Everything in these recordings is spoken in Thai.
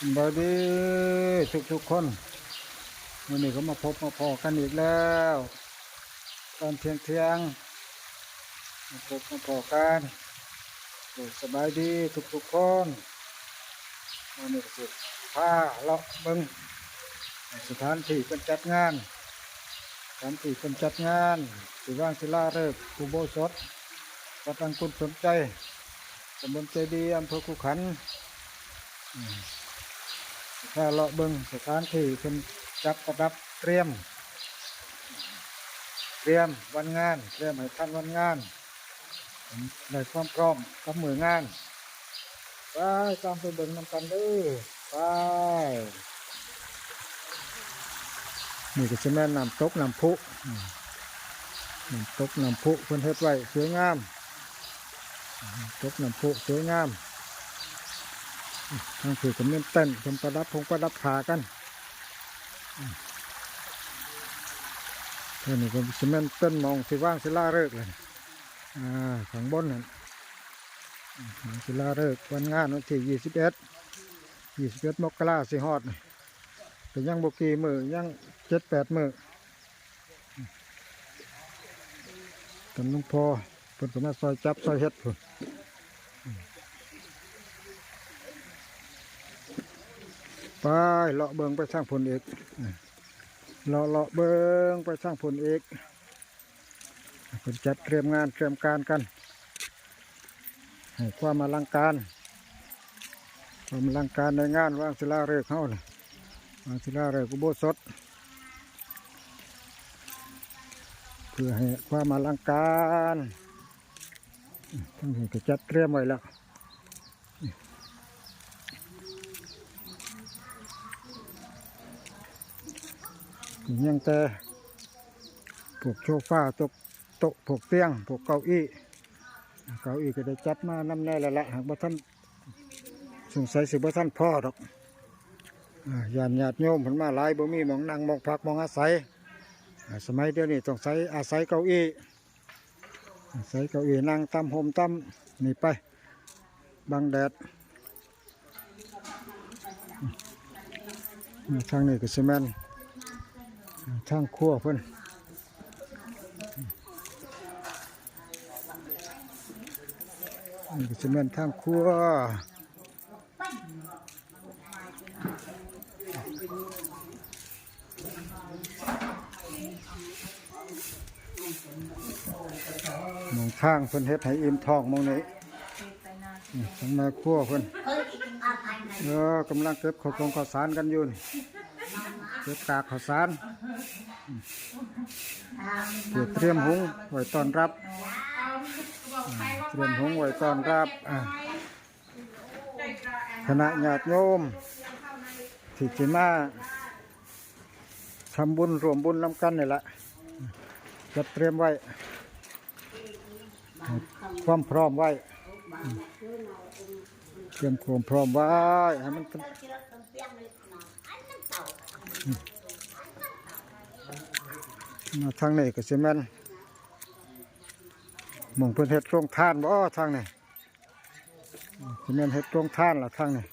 สบายดีทุกทุกคนวันนี้ก็มาพบมาพอกันอีกแล้วตอนเที่ยงเที่ยงมาพบมาพอกันสบายดีทุกทุกคนวันนี้ก็สุดผ้าเลาะเบิงสถานที่เป็นจัดงานสถานที่เป็นจัดงานสิว่างศิลาฤกษ์ภูโบสถวัดอังกุลสนใจตำบลเจดีอำเภอขุขัน ถ้าเลาะเบิงสถานที่เป็นจับประดับเตรียม เตรียมวันงาน เตรียมให้ท่านวันงานในความพร้อมกับมืองานไปตามไปเบิ่งนำกันเด้อไปนี่ก็จะแม่นน้ำตกน้ำพุน้ำตกน้ำพุเพิ่อนเฮ็ดไว้สวยงามตกน้ำพุสวยงาม ทางถือกันเน้นเต้นเป็นประดับพงประดับขากันเท่านี้ก็สิเมนเต้นมองสิว่างสิล่าเลิกเลยอ่าข้างบนนั่นสิล่าเลิกวันงานวันที่ยี่สิบเอ็ดยี่สิบเอ็ดมกราสิฮอดนี่แต่ยังบกีมือยังเจ็ดแปดมืออืมตำลวงพอเพิ่นก็มาซอยจับซอยเฮ็ดพุ่น ไปเลาะเบิงไปสร้างผลเอกเลาะเลาะเบิงไปสร้างผลเอกเป็นจัดเตรียมงานเตรียมการกันให้ความอลังการความอลังการในงานว่างศิลาฤกษ์เขาเลยว่างศิลาฤกษ์อุโบสถเพื่อให้ความอลังการทั้งนี้ก็จัดเตรียมไว้แล้ว ยังแต่พวกโซฟาตกโต๊ะพวกเตียงพวกเก้าอี้ เก้าอี้ก็ได้จัดมานำแน่ล้วละหากบ่ท่านสงสัยสิบ่ท่านพ่อดอกอ่าญาติญาติโยมเพิ่นมาหลายบ่มีมองนั่งมองพักมองอาศัย สมัยเดียวนี้ต้องใช้อาศัยเก้าอี้อาศัยเก้าอี้นั่งตำห่มตำนี่ไปบังแดดทางนี้ก็สิแม่น ทางครัวเพิ่นนี่ก็จะเป็นทางครัวมองทางเพิ่นเฮ็ดให้อิ่มท้องมองนี้ทางม่ครัวเพิ่นเออกำลังเก็บข้าวของข้าวสารกันอยู่นี่ เก็บกากข้าวสารเพื่อเตรียมหุงไว้ต้อนรับอ่าเตรียมหุงไว้ต้อนรับอ่าคณะญาติโยมที่จะมาทำบุญรวมบุญนำกันนี่แหละจัดเตรียมไว้ ความพร้อมไว้อืมเตรียมความพร้อมไว้ให้มัน มาทางนี้ก็สิแม่นมองเพิ่นเฮ็ดโรงทานบ่ทางนี้สิแม่นเฮ็ดโรงทานล่ะทางนี้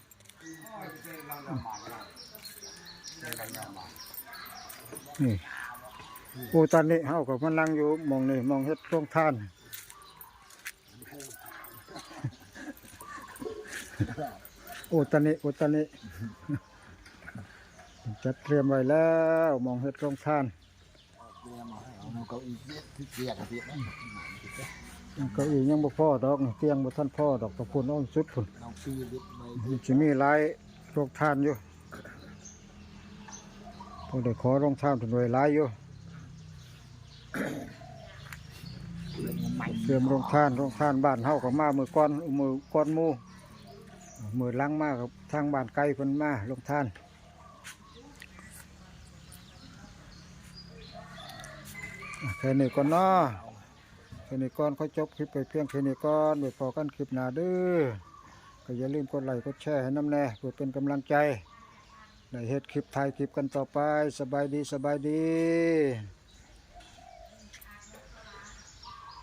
นี่ปูตอนนี้เฮาก็มานั่งอยู่มองนี้หมองเฮ็ดโรงทาน อตอนนี้โอตอนนี้จัดเตรียมไว้แล้วหมองเฮ็ดโรงทานเก้าอี้ที่เกียกที่เก้าอี้ยังบ่พอดอกนี่เตียงบ่ทันพอดอกตะพุ่นอ้อนสุดพุ่นน้องปีวิทย์ไม่มันสิมีหลายโรงทานอยู่พวกได้ขอโรงทานเพิ่นไว้หลายอยู่ใหม่เตรียมโรงทานโรงทานบ้านเฮาก็มามื้อก่อนมื้อก่อนหมู่ มือหลังมากับทางบ้านไกลเพิ่นมาโรงทานแค่นี้ก่อนเนาะแค่นี้ก่อนเขาจบคลิปไปเพียงแค่นี้ก่อนไว้พอกันคลิปหน้าเด้อก็อย่าลืมกดไลค์กดแชร์ให้น้ำแน่เพื่อเป็นกำลังใจในเฮ็ดคลิปถ่ายคลิปกันต่อไปสบายดีสบายดี